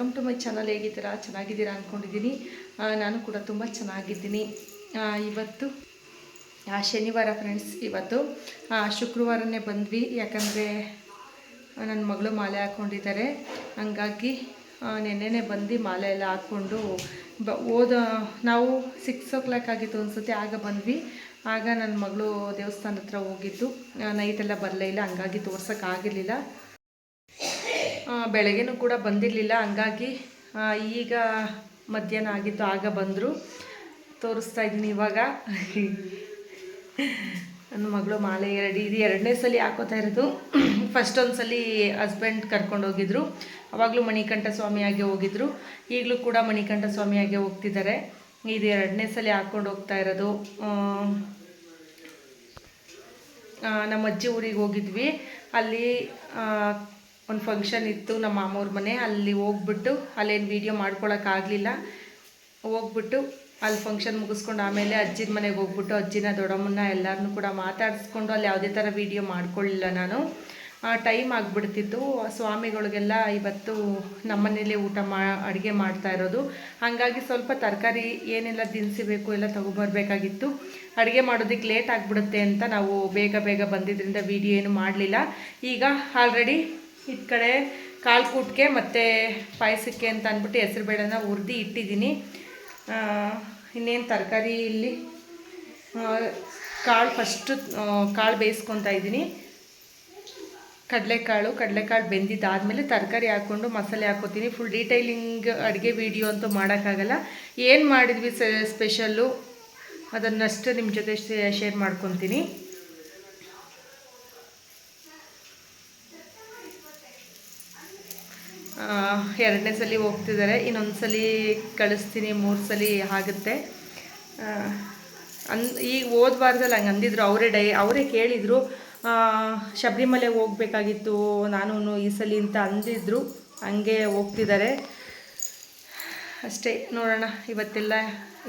Welcome to my channel ಹೇಗಿದ್ದೀರಾ? ಚೆನ್ನಾಗಿದ್ದೀರಾ ಅಂದ್ಕೊಂಡಿದ್ದೀನಿ ನಾನು ಕೂಡ ತುಂಬ ಚೆನ್ನಾಗಿದ್ದೀನಿ. ಇವತ್ತು ಶನಿವಾರ ಫ್ರೆಂಡ್ಸ್ ಇವತ್ತು ಶುಕ್ರವಾರನೇ ಬಂದ್ವಿ. ಯಾಕಂದರೆ ನನ್ನ ಮಗಳು ಮಾಲೆ ಹಾಕ್ಕೊಂಡಿದ್ದಾರೆ ಹಂಗಾಗಿ ನೆನ್ನೆನೇ ಬಂದು ಮಾಲೆ ಎಲ್ಲ ಹಾಕ್ಕೊಂಡು ಬ, ಓದ, ನಾವು ಸಿಕ್ಸ್ ಓ ಕ್ಲಾಕ್ ಆಗಿತ್ತು ಅನಿಸುತ್ತೆ, ಆಗ ಬಂದ್ವಿ. ಆಗ ನನ್ನ ಮಗಳು ದೇವಸ್ಥಾನ ಹತ್ರ ಹೋಗಿದ್ದು. ನೈಟೆಲ್ಲ ಬರಲೇ ಇಲ್ಲ, ಹಂಗಾಗಿ ತೋರ್ಸೋಕ್ಕಾಗಿರಲಿಲ್ಲ ಬೆಳಗ್ಗೆನೂ ಕೂಡ ಬಂದಿರಲಿಲ್ಲ. ಹಂಗಾಗಿ ಈಗ ಮಧ್ಯಾಹ್ನ ಆಗಿತ್ತು ಆಗ ಬಂದರು. ತೋರಿಸ್ತಾ ಇದ್ದೀನಿ ಇವಾಗ. ನನ್ನ ಮಗಳು ಮಾಲೆ ಎರಡು, ಇದು ಎರಡನೇ ಸಲ ಹಾಕೋತಾ ಇರೋದು. ಫಸ್ಟ್ ಒಂದು ಸಲ ಹಸ್ಬೆಂಡ್ ಕರ್ಕೊಂಡು ಹೋಗಿದ್ರು. ಅವಾಗಲೂ ಮಣಿಕಂಠ ಸ್ವಾಮಿಯಾಗೆ ಹೋಗಿದ್ರು. ಈಗಲೂ ಕೂಡ ಮಣಿಕಂಠ ಸ್ವಾಮಿಯಾಗೆ ಹೋಗ್ತಿದ್ದಾರೆ. ಇದು ಎರಡನೇ ಸಲ ಹಾಕ್ಕೊಂಡು ಹೋಗ್ತಾ ಇರೋದು. ನಮ್ಮ ಅಜ್ಜಿ ಊರಿಗೆ ಹೋಗಿದ್ವಿ. ಅಲ್ಲಿ ಒಂದು ಫಂಕ್ಷನ್ ಇತ್ತು ನಮ್ಮ ಮಾಮೂರ ಮನೆ, ಅಲ್ಲಿ ಹೋಗ್ಬಿಟ್ಟು ಅಲ್ಲೇನು ವೀಡಿಯೋ ಮಾಡ್ಕೊಳಕ್ಕಾಗಲಿಲ್ಲ ಹೋಗ್ಬಿಟ್ಟು ಅಲ್ಲಿ ಫಂಕ್ಷನ್ ಮುಗಿಸ್ಕೊಂಡು ಆಮೇಲೆ ಅಜ್ಜಿನ ಮನೆಗೆ ಹೋಗ್ಬಿಟ್ಟು ಅಜ್ಜಿನ ದೊಡ್ಡಮ್ಮನ ಎಲ್ಲರನ್ನೂ ಕೂಡ ಮಾತಾಡಿಸ್ಕೊಂಡು ಅಲ್ಲಿ ಯಾವುದೇ ಥರ ವೀಡಿಯೋ ಮಾಡ್ಕೊಳ್ಳಿಲ್ಲ ನಾನು. ಟೈಮ್ ಆಗಿಬಿಡ್ತಿತ್ತು. ಸ್ವಾಮಿಗಳಿಗೆಲ್ಲ ಇವತ್ತು ನಮ್ಮನೇಲಿ ಊಟ ಮಾ, ಅಡುಗೆ ಮಾಡ್ತಾ ಇರೋದು. ಹಾಗಾಗಿ ಸ್ವಲ್ಪ ತರಕಾರಿ ಏನೆಲ್ಲ ದಿನಸಿ ಬೇಕು ಎಲ್ಲ ತೊಗೊಬರ್ಬೇಕಾಗಿತ್ತು ಅಡುಗೆ ಮಾಡೋದಕ್ಕೆ ಲೇಟ್ ಆಗಿಬಿಡುತ್ತೆ ಅಂತ ನಾವು ಬೇಗ ಬೇಗ ಬಂದಿದ್ದರಿಂದ ವೀಡಿಯೋ ಏನು ಮಾಡಲಿಲ್ಲ. ಈಗ ಆಲ್ರೆಡಿ ಇದ್ ಕಡೆ ಕಾಳು ಕೂಟ್ಗೆ ಮತ್ತು ಪಾಯಸಕ್ಕೆ ಅಂತ ಅಂದ್ಬಿಟ್ಟು ಹೆಸರು ಬೇಳೆನ ಹುರಿದು ಇಟ್ಟಿದ್ದೀನಿ. ಇನ್ನೇನು ತರಕಾರಿ ಇಲ್ಲಿ? ಕಾಳು ಫಸ್ಟು ಕಾಳು ಬೇಯಿಸ್ಕೊತಾ ಇದ್ದೀನಿ. ಕಡಲೆಕಾಳು ಕಡಲೆಕಾಳು ಬೆಂದಿದ್ದಾದಮೇಲೆ ತರಕಾರಿ ಹಾಕ್ಕೊಂಡು ಮಸಾಲೆ ಹಾಕ್ಕೋತೀನಿ. ಫುಲ್ ಡೀಟೈಲಿಂಗ್ ಅಡುಗೆ ವಿಡಿಯೋ ಅಂತೂ ಮಾಡೋಕ್ಕಾಗಲ್ಲ. ಏನು ಮಾಡಿದ್ವಿ ಸ್ಪೆಷಲ್ಲು ಅದನ್ನಷ್ಟು ನಿಮ್ಮ ಜೊತೆ ಶೇರ್ ಮಾಡ್ಕೊತೀನಿ. ಎರಡನೇ ಸಲ ಹೋಗ್ತಿದ್ದಾರೆ. ಇನ್ನೊಂದು ಸಲ ಕಳಿಸ್ತೀನಿ, ಮೂರು ಸಲ ಆಗುತ್ತೆ. ಅನ್ ಈಗ ಹೋದ ಹಂಗೆ ಅಂದಿದ್ರು, ಅವರೇ ಡೈ, ಅವರೇ ಕೇಳಿದರು ಶಬರಿಮಲೆಗೆ ಹೋಗ್ಬೇಕಾಗಿತ್ತು ನಾನು ಈ ಸಲ ಅಂತ ಅಂದಿದ್ರು, ಹಂಗೆ ಹೋಗ್ತಿದ್ದಾರೆ. ಅಷ್ಟೇ, ನೋಡೋಣ, ಇವತ್ತೆಲ್ಲ,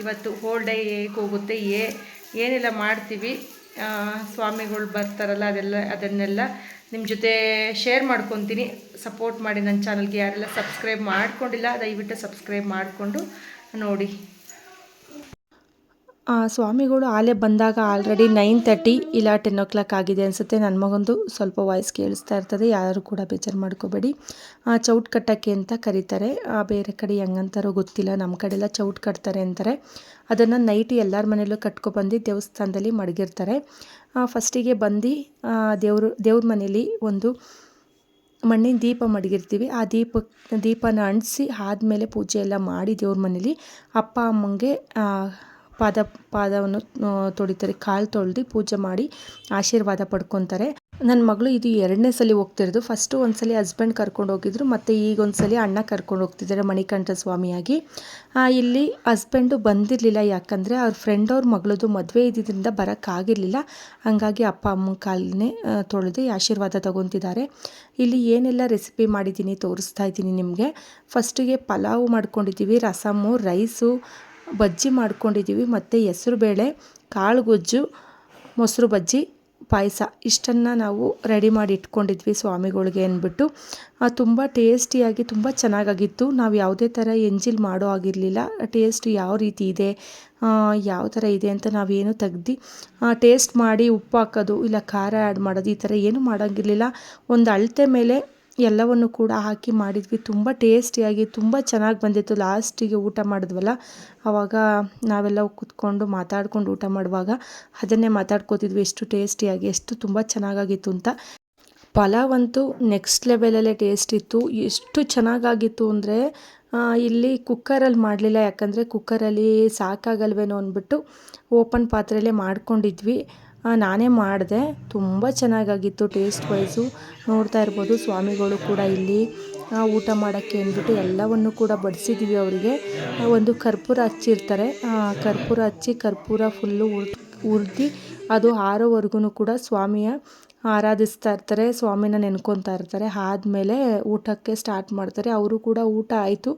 ಇವತ್ತು ಹೋಲ್ ಡೇ ಹೇಗೆ ಹೋಗುತ್ತೆ, ಏ, ಏನೆಲ್ಲ ಮಾಡ್ತೀವಿ ಸ್ವಾಮಿಗಳು ಬರ್ತಾರಲ್ಲ, ಅದೆಲ್ಲ, ಅದನ್ನೆಲ್ಲ ನಿಮ್ಮ ಜೊತೆ ಶೇರ್ ಮಾಡ್ಕೊತೀನಿ. ಸಪೋರ್ಟ್ ಮಾಡಿ ನನ್ನ ಚಾನಲ್ಗೆ ಯಾರೆಲ್ಲ ಸಬ್ಸ್ಕ್ರೈಬ್ ಮಾಡ್ಕೊಂಡಿಲ್ಲ, ದಯವಿಟ್ಟು ಸಬ್ಸ್ಕ್ರೈಬ್ ಮಾಡಿಕೊಂಡು ನೋಡಿ. ಸ್ವಾಮಿಗಳು ಆಲೆ ಬಂದಾಗ ಆಲ್ರೆಡಿ ನೈನ್ ತರ್ಟಿ ಇಲ್ಲ ಟೆನ್ ಓ ಕ್ಲಾಕ್ ಆಗಿದೆ ಅನಿಸುತ್ತೆ. ನನ್ನ ಮಗೊಂದು ಸ್ವಲ್ಪ ವಾಯ್ಸ್ ಕೇಳಿಸ್ತಾ ಇರ್ತದೆ. ಯಾರು ಕೂಡ ಬೇಜಾರು ಮಾಡ್ಕೋಬೇಡಿ. ಚೌಟ್ ಕಟ್ಟಕ್ಕೆ ಅಂತ ಕರೀತಾರೆ. ಬೇರೆ ಕಡೆ ಹೆಂಗಂತಾರೋ ಗೊತ್ತಿಲ್ಲ. ನಮ್ಮ ಕಡೆ ಎಲ್ಲ ಚೌಟ್ ಕಟ್ತಾರೆ ಅಂತಾರೆ. ಅದನ್ನು ನೈಟ್ ಎಲ್ಲರ ಮನೆಯಲ್ಲೂ ಕಟ್ಕೊಬಂದು ದೇವಸ್ಥಾನದಲ್ಲಿ ಮಡಗಿರ್ತಾರೆ. ಫಸ್ಟಿಗೆ ಬಂದು ದೇವರು, ದೇವ್ರ ಮನೇಲಿ ಒಂದು ಮಣ್ಣಿನ ದೀಪ ಮಡಗಿರ್ತೀವಿ. ಆ ದೀಪ, ದೀಪನ ಅಂಟಿಸಿ ಆದಮೇಲೆ ಪೂಜೆ ಎಲ್ಲ ಮಾಡಿ ದೇವ್ರ ಮನೇಲಿ ಅಪ್ಪ, ಅಮ್ಮಂಗೆ ಪಾದ, ಪಾದವನ್ನು ತೊಳಿತಾರೆ. ಕಾಲು ತೊಳೆದು ಪೂಜೆ ಮಾಡಿ ಆಶೀರ್ವಾದ ಪಡ್ಕೊತಾರೆ. ನನ್ನ ಮಗಳು ಇದು ಎರಡನೇ ಸಲ ಹೋಗ್ತಿರೋದು. ಫಸ್ಟು ಒಂದು ಸಲ ಹಸ್ಬೆಂಡ್ ಕರ್ಕೊಂಡು ಹೋಗಿದ್ರು. ಮತ್ತು ಈಗ ಒಂದು ಸಲ ಅಣ್ಣ ಕರ್ಕೊಂಡು ಹೋಗ್ತಿದ್ದಾರೆ ಮಣಿಕಂಠ ಸ್ವಾಮಿಯಾಗಿ. ಇಲ್ಲಿ ಹಸ್ಬೆಂಡು ಬಂದಿರಲಿಲ್ಲ. ಯಾಕಂದರೆ ಅವ್ರ ಫ್ರೆಂಡ್ ಅವ್ರ ಮಗಳದು ಮದುವೆ ಇದ್ದಿದ್ದರಿಂದ ಬರೋಕ್ಕಾಗಿರಲಿಲ್ಲ ಹಂಗಾಗಿ ಅಪ್ಪ ಅಮ್ಮನ ಕಾಲನ್ನೇ ತೊಳೆದು ಆಶೀರ್ವಾದ ತಗೊತಿದ್ದಾರೆ. ಇಲ್ಲಿ ಏನೆಲ್ಲ ರೆಸಿಪಿ ಮಾಡಿದ್ದೀನಿ, ತೋರಿಸ್ತಾ ಇದ್ದೀನಿ ನಿಮಗೆ. ಫಸ್ಟಿಗೆ ಪಲಾವು ಮಾಡ್ಕೊಂಡಿದ್ದೀವಿ. ರಸಮ್ಮು ರೈಸು ಬಜ್ಜಿ ಮಾಡ್ಕೊಂಡಿದ್ದೀವಿ ಮತ್ತು ಹೆಸ್ರುಬೇಳೆ ಕಾಳು ಗೊಜ್ಜು, ಮೊಸರು ಬಜ್ಜಿ, ಪಾಯಸ. ಇಷ್ಟನ್ನು ನಾವು ರೆಡಿ ಮಾಡಿ ಇಟ್ಕೊಂಡಿದ್ವಿ ಸ್ವಾಮಿಗಳಿಗೆ ಅಂದ್ಬಿಟ್ಟು. ತುಂಬ ಟೇಸ್ಟಿಯಾಗಿ ತುಂಬ ಚೆನ್ನಾಗಾಗಿತ್ತು. ನಾವು ಯಾವುದೇ ಥರ ಎಂಜಿಲ್ ಮಾಡೋ ಆಗಿರಲಿಲ್ಲ ಟೇಸ್ಟ್ ಯಾವ ರೀತಿ ಇದೆ ಯಾವ ಥರ ಇದೆ ಅಂತ ನಾವೇನು ತೆಗ್ದು ಟೇಸ್ಟ್ ಮಾಡಿ ಉಪ್ಪು ಹಾಕೋದು, ಇಲ್ಲ ಖಾರ ಆ್ಯಡ್ ಮಾಡೋದು ಈ ಥರ ಏನೂ ಮಾಡೋಂಗಿರಲಿಲ್ಲ. ಒಂದು ಅಳತೆ ಮೇಲೆ ಎಲ್ಲವನ್ನು ಕೂಡ ಹಾಕಿ ಮಾಡಿದ್ವಿ. ತುಂಬ ಟೇಸ್ಟಿಯಾಗಿ, ತುಂಬ ಚೆನ್ನಾಗಿ ಬಂದಿತ್ತು. ಲಾಸ್ಟಿಗೆ ಊಟ ಮಾಡಿದ್ವಲ್ಲ ಆವಾಗ ನಾವೆಲ್ಲ ಕೂತ್ಕೊಂಡು ಮಾತಾಡ್ಕೊಂಡು ಊಟ ಮಾಡುವಾಗ ಅದನ್ನೇ ಮಾತಾಡ್ಕೋತಿದ್ವಿ. ಎಷ್ಟು ಟೇಸ್ಟಿಯಾಗಿ, ಎಷ್ಟು ತುಂಬ ಚೆನ್ನಾಗಾಗಿತ್ತು ಅಂತ. ಪಲಾವ್ ಅಂತೂ ನೆಕ್ಸ್ಟ್ ಲೆವೆಲಲ್ಲೇ ಟೇಸ್ಟ್ ಇತ್ತು. ಎಷ್ಟು ಚೆನ್ನಾಗಾಗಿತ್ತು ಅಂದರೆ ಇಲ್ಲಿ ಕುಕ್ಕರಲ್ಲಿ ಮಾಡಲಿಲ್ಲ. ಯಾಕಂದರೆ ಕುಕ್ಕರಲ್ಲಿ ಸಾಕಾಗಲ್ವೇನೋ ಅಂದ್ಬಿಟ್ಟು ಓಪನ್ ಪಾತ್ರೆಯಲ್ಲೇ ಮಾಡ್ಕೊಂಡಿದ್ವಿ. ನಾನೇ ಮಾಡಿದೆ. ತುಂಬ ಚೆನ್ನಾಗಾಗಿತ್ತು ಟೇಸ್ಟ್ ವೈಸು ನೋಡ್ತಾ ಇರ್ಬೋದು, ಸ್ವಾಮಿಗಳು ಕೂಡ ಇಲ್ಲಿ ಊಟ ಮಾಡೋಕ್ಕೆ ಅಂದ್ಬಿಟ್ಟು ಎಲ್ಲವನ್ನು ಕೂಡ ಬಡಿಸಿದ್ದೀವಿ ಅವರಿಗೆ. ಒಂದು ಕರ್ಪೂರ ಹಚ್ಚಿರ್ತಾರೆ. ಕರ್ಪೂರ ಹಚ್ಚಿ ಕರ್ಪೂರ ಫುಲ್ಲು ಉರ್ ಉರ್ದು ಅದು ಆರೋವರೆಗೂ ಕೂಡ ಸ್ವಾಮಿಯ ಆರಾಧಿಸ್ತಾ ಇರ್ತಾರೆ, ಸ್ವಾಮಿನ ನೆನ್ಕೊತಾ ಇರ್ತಾರೆ. ಆದಮೇಲೆ ಊಟಕ್ಕೆ ಸ್ಟಾರ್ಟ್ ಮಾಡ್ತಾರೆ. ಅವರು ಕೂಡ ಊಟ ಆಯಿತು.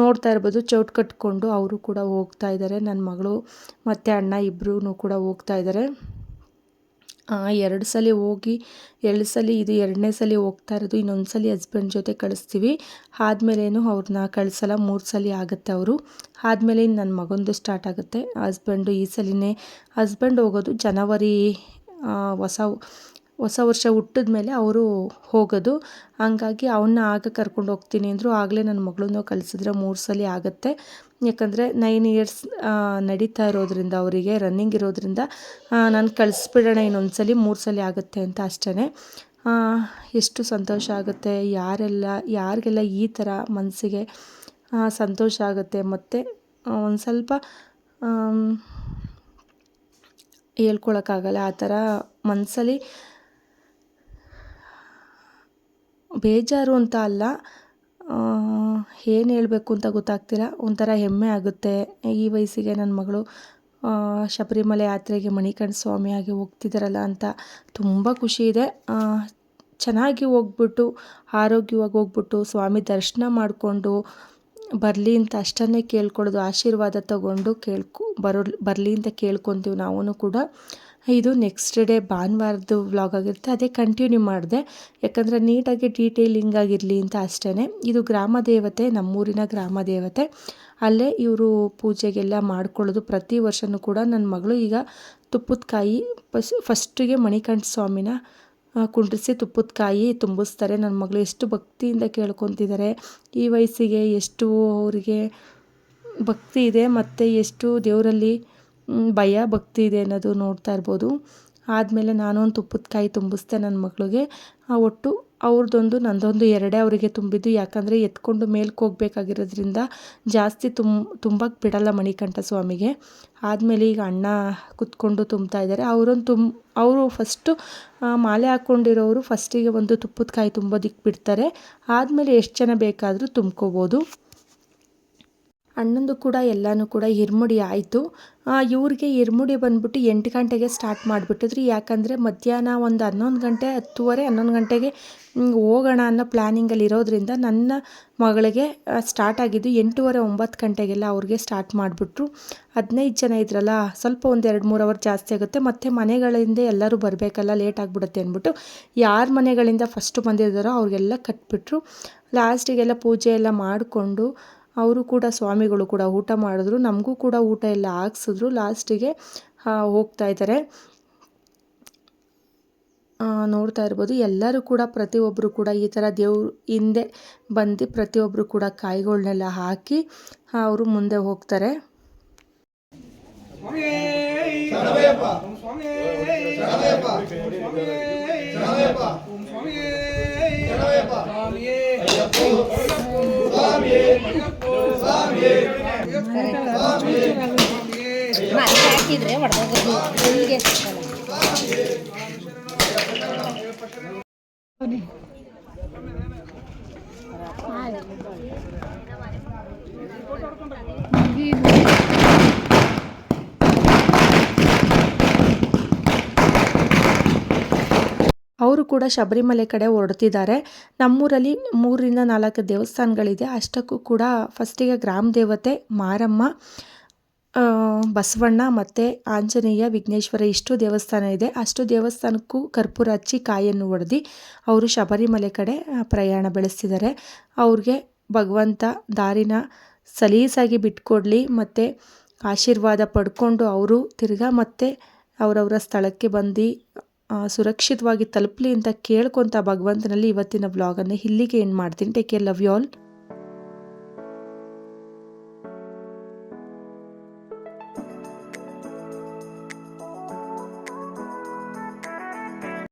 ನೋಡ್ತಾ ಇರ್ಬೋದು, ಚೌಟ್ ಕಟ್ಕೊಂಡು ಅವರು ಕೂಡ ಹೋಗ್ತಾ ಇದ್ದಾರೆ. ನನ್ನ ಮಗಳು ಮತ್ತು ಅಣ್ಣ ಇಬ್ಬರೂ ಕೂಡ ಹೋಗ್ತಾ ಇದ್ದಾರೆ. ಎರಡು ಸಲ ಹೋಗಿ, ಎರಡು ಸಲ ಇದು ಎರಡನೇ ಸಲ ಹೋಗ್ತಾ ಇರೋದು, ಇನ್ನೊಂದು ಸಲ ಹಸ್ಬೆಂಡ್ ಜೊತೆ ಕಳಿಸ್ತೀವಿ. ಆದಮೇಲೇನು ಅವ್ರನ್ನ ಕಳಿಸಲ್ಲ, ಮೂರು ಸಲ ಆಗುತ್ತೆ ಅವರು. ಆದಮೇಲೆ ಇನ್ನು ನನ್ನ ಮಗಂದು ಸ್ಟಾರ್ಟ್ ಆಗುತ್ತೆ. ಹಸ್ಬೆಂಡು ಈ ಸಲಿನೇ ಹಸ್ಬೆಂಡ್ ಹೋಗೋದು ಜನವರಿ ಹೊಸ ಹೊಸ ವರ್ಷ ಹುಟ್ಟಿದ ಮೇಲೆ ಅವರು ಹೋಗೋದು. ಹಂಗಾಗಿ ಅವನ್ನ ಆಗ ಕರ್ಕೊಂಡು ಹೋಗ್ತೀನಿ ಅಂದರು ಆಗಲೇ ನನ್ನ ಮಗಳನ್ನೂ ಕಳಿಸಿದ್ರೆ ಮೂರು ಸಲ ಆಗುತ್ತೆ. ಯಾಕಂದರೆ ನೈನ್ ಇಯರ್ಸ್ ನಡೀತಾ ಇರೋದ್ರಿಂದ ಅವರಿಗೆ ರನ್ನಿಂಗ್ ಇರೋದ್ರಿಂದ ನಾನು ಕಳಿಸ್ಬಿಡೋಣ ಇನ್ನೊಂದು ಸಲ, ಮೂರು ಸಲ ಆಗುತ್ತೆ ಅಂತ ಅಷ್ಟೇ ಎಷ್ಟು ಸಂತೋಷ ಆಗುತ್ತೆ. ಯಾರೆಲ್ಲ, ಯಾರಿಗೆಲ್ಲ ಈ ಥರ ಮನಸ್ಸಿಗೆ ಸಂತೋಷ ಆಗುತ್ತೆ. ಮತ್ತು ಒಂದು ಸ್ವಲ್ಪ ಹೇಳ್ಕೊಳಕ್ಕಾಗಲ್ಲ. ಆ ಥರ ಮನಸ್ಸಲ್ಲಿ ಬೇಜಾರು ಅಂತ ಅಲ್ಲ ಏನು ಹೇಳಬೇಕು ಅಂತ ಗೊತ್ತಾಗ್ತಿಲ್ಲ. ಒಂಥರ ಹೆಮ್ಮೆ ಆಗುತ್ತೆ. ಈ ವಯಸ್ಸಿಗೆ ನನ್ನ ಮಗಳು ಶಬರಿಮಲೆ ಯಾತ್ರೆಗೆ ಮಣಿಕಂಠ ಸ್ವಾಮಿಯಾಗಿ ಹೋಗ್ತಿದ್ದಾರಲ್ಲ ಅಂತ ತುಂಬ ಖುಷಿ ಇದೆ. ಚೆನ್ನಾಗಿ ಹೋಗ್ಬಿಟ್ಟು, ಆರೋಗ್ಯವಾಗಿ ಹೋಗ್ಬಿಟ್ಟು, ಸ್ವಾಮಿ ದರ್ಶನ ಮಾಡಿಕೊಂಡು ಬರಲಿ ಅಂತ ಅಷ್ಟನ್ನೇ ಕೇಳ್ಕೊಳ್ಳೋದು, ಆಶೀರ್ವಾದ ತಗೊಂಡು ಕೇಳ್ಕೊ, ಬರೋ, ಬರಲಿ ಅಂತ ಕೇಳ್ಕೊತೀವಿ ನಾವೂ ಕೂಡ. ಇದು ನೆಕ್ಸ್ಟ್ ಡೇ ಭಾನುವಾರದ್ದು ವ್ಲಾಗ್ ಆಗಿರುತ್ತೆ. ಅದೇ ಕಂಟಿನ್ಯೂ ಮಾಡಿದೆ. ಯಾಕಂದರೆ ನೀಟಾಗಿ ಡೀಟೇಲಿಂಗ್ ಆಗಿರಲಿ ಅಂತ ಅಷ್ಟೇ ಇದು ಗ್ರಾಮ ದೇವತೆ, ನಮ್ಮೂರಿನ ಗ್ರಾಮ ದೇವತೆ. ಅಲ್ಲೇ ಇವರು ಪೂಜೆಗೆಲ್ಲ ಮಾಡ್ಕೊಳ್ಳೋದು ಪ್ರತಿ ವರ್ಷವೂ ಕೂಡ ನನ್ನ ಮಗಳು ಈಗ ತುಪ್ಪದ ಕಾಯಿ ಫಸ್ ಫಸ್ಟಿಗೆ ಮಣಿಕಂಠ ಸ್ವಾಮಿನ ಕುಂಡ್ರಿಸಿ ತುಪ್ಪದ ಕಾಯಿ ತುಂಬಿಸ್ತಾರೆ. ನನ್ನ ಮಗಳು ಎಷ್ಟು ಭಕ್ತಿಯಿಂದ ಕೇಳ್ಕೊತಿದ್ದಾರೆ ಈ ವಯಸ್ಸಿಗೆ ಎಷ್ಟು ಅವರಿಗೆ ಭಕ್ತಿ ಇದೆ, ಮತ್ತು ಎಷ್ಟು ದೇವರಲ್ಲಿ ಭಯ, ಭಕ್ತಿ ಇದೆ ಅನ್ನೋದು ನೋಡ್ತಾ ಇರ್ಬೋದು. ಆದಮೇಲೆ ಒಂದು ತುಪ್ಪದ ಕಾಯಿ ತುಂಬಿಸ್ದೆ ನನ್ನ ಮಗಳಿಗೆ. ಆ ಒಟ್ಟು ಅವ್ರದ್ದೊಂದು ನಂದೊಂದು ಎರಡೇ ಅವರಿಗೆ ತುಂಬಿದ್ದು. ಯಾಕಂದರೆ ಎತ್ಕೊಂಡು ಮೇಲ್ಕ್ಕೆ ಹೋಗ್ಬೇಕಾಗಿರೋದ್ರಿಂದ ಜಾಸ್ತಿ ತುಂಬ ತುಂಬಕ್ಕೆ ಬಿಡಲ್ಲ ಮಣಿಕಂಠ ಸ್ವಾಮಿಗೆ. ಆದಮೇಲೆ ಈಗ ಅಣ್ಣ ಕುತ್ಕೊಂಡು ತುಂಬ್ತಾ ಇದ್ದಾರೆ. ಅವರೊಂದು ತುಂಬ ಅವರು ಫಸ್ಟು ಮಾಲೆ ಹಾಕ್ಕೊಂಡಿರೋರು ಫಸ್ಟಿಗೆ ಒಂದು ತುಪ್ಪದ ಕಾಯಿ ತುಂಬೋದಿಕ್ಕೆ ಬಿಡ್ತಾರೆ. ಆದಮೇಲೆ ಎಷ್ಟು ಜನ ಬೇಕಾದರೂ ತುಂಬ್ಕೋಬೋದು. ಅಣ್ಣಂದು ಕೂಡ ಎಲ್ಲನೂ ಕೂಡ ಇರ್ಮುಡಿ ಆಯಿತು. ಇವ್ರಿಗೆ ಇರ್ಮುಡಿ ಬಂದ್ಬಿಟ್ಟು ಎಂಟು ಗಂಟೆಗೆ ಸ್ಟಾರ್ಟ್ ಮಾಡಿಬಿಟ್ಟಿದ್ರಿ. ಯಾಕಂದರೆ ಮಧ್ಯಾಹ್ನ ಒಂದು ಹನ್ನೊಂದು ಗಂಟೆ, ಹತ್ತುವರೆ, ಹನ್ನೊಂದು ಗಂಟೆಗೆ ಹೋಗೋಣ ಅನ್ನೋ ಪ್ಲ್ಯಾನಿಂಗಲ್ಲಿ ಇರೋದ್ರಿಂದ ನನ್ನ ಮಗಳಿಗೆ ಸ್ಟಾರ್ಟ್ ಆಗಿದ್ದು ಎಂಟೂವರೆ, ಒಂಬತ್ತು ಗಂಟೆಗೆಲ್ಲ ಅವ್ರಿಗೆ ಸ್ಟಾರ್ಟ್ ಮಾಡಿಬಿಟ್ರು. ಹದಿನೈದು ಜನ ಇದ್ರಲ್ಲ, ಸ್ವಲ್ಪ ಒಂದು ಎರಡು ಮೂರು ಅವರ್ ಜಾಸ್ತಿ ಆಗುತ್ತೆ. ಮತ್ತು ಮನೆಗಳಿಂದ ಎಲ್ಲರೂ ಬರಬೇಕಲ್ಲ ಲೇಟ್ ಆಗಿಬಿಡುತ್ತೆ ಅಂದ್ಬಿಟ್ಟು ಯಾರ ಮನೆಗಳಿಂದ ಫಸ್ಟು ಬಂದಿದ್ದಾರೋ ಅವ್ರಿಗೆಲ್ಲ ಕಟ್ಬಿಟ್ರು. ಲಾಸ್ಟಿಗೆಲ್ಲ ಪೂಜೆ ಎಲ್ಲ ಮಾಡಿಕೊಂಡು ಅವರು ಕೂಡ ಸ್ವಾಮಿಗಳು ಕೂಡ ಊಟ ಮಾಡಿದ್ರು. ನಮಗೂ ಕೂಡ ಊಟ ಎಲ್ಲ ಹಾಕ್ಸಿದ್ರು. ಲಾಸ್ಟಿಗೆ ಹೋಗ್ತಾ ಇದ್ದಾರೆ. ಆ, ನೋಡ್ತಾ ಇರ್ಬೋದು. ಎಲ್ಲರೂ ಕೂಡ ಪ್ರತಿಯೊಬ್ಬರು ಕೂಡ ಈ ಥರ ದೇವ್ರ ಹಿಂದೆ ಬಂದು ಪ್ರತಿಯೊಬ್ಬರು ಕೂಡ ಕಾಯಿಗಳನ್ನೆಲ್ಲ ಹಾಕಿ ಅವರು ಮುಂದೆ ಹೋಗ್ತಾರೆ. ಹಾಕಿದ್ರೆ ಎಲ್ಲಿಗೆ ಅವರು ಕೂಡ ಶಬರಿಮಲೆ ಕಡೆ ಹೊರಡ್ತಿದ್ದಾರೆ. ನಮ್ಮೂರಲ್ಲಿ ಮೂರರಿಂದ ನಾಲ್ಕು ದೇವಸ್ಥಾನಗಳಿದೆ. ಅಷ್ಟಕ್ಕೂ ಕೂಡ ಫಸ್ಟಿಗೆ ಗ್ರಾಮ ದೇವತೆ ಮಾರಮ್ಮ ಬಸವಣ್ಣ ಮತ್ತು ಆಂಜನೇಯ ವಿಘ್ನೇಶ್ವರ ಇಷ್ಟು ದೇವಸ್ಥಾನ ಇದೆ. ಅಷ್ಟು ದೇವಸ್ಥಾನಕ್ಕೂ ಕರ್ಪೂರ ಹಚ್ಚಿ ಕಾಯನ್ನು ಒಡೆದು ಅವರು ಶಬರಿಮಲೆ ಕಡೆ ಪ್ರಯಾಣ ಬೆಳೆಸ್ತಿದ್ದಾರೆ. ಅವ್ರಿಗೆ ಭಗವಂತ ದಾರಿನ ಸಲೀಸಾಗಿ ಬಿಟ್ಕೊಡ್ಲಿ ಮತ್ತು ಆಶೀರ್ವಾದ ಪಡ್ಕೊಂಡು ಅವರು ತಿರ್ಗಾ ಮತ್ತೆ ಅವರವರ ಸ್ಥಳಕ್ಕೆ ಬಂದು ಸುರಕ್ಷಿತವಾಗಿ ತಲುಪಲಿ ಅಂತ ಕೇಳ್ಕೊತ ಭಗವಂತನಲ್ಲಿ ಇವತ್ತಿನ ವ್ಲಾಗನ್ನು ಇಲ್ಲಿಗೆ ಏನು ಮಾಡ್ತೀನಿ. Take care love you all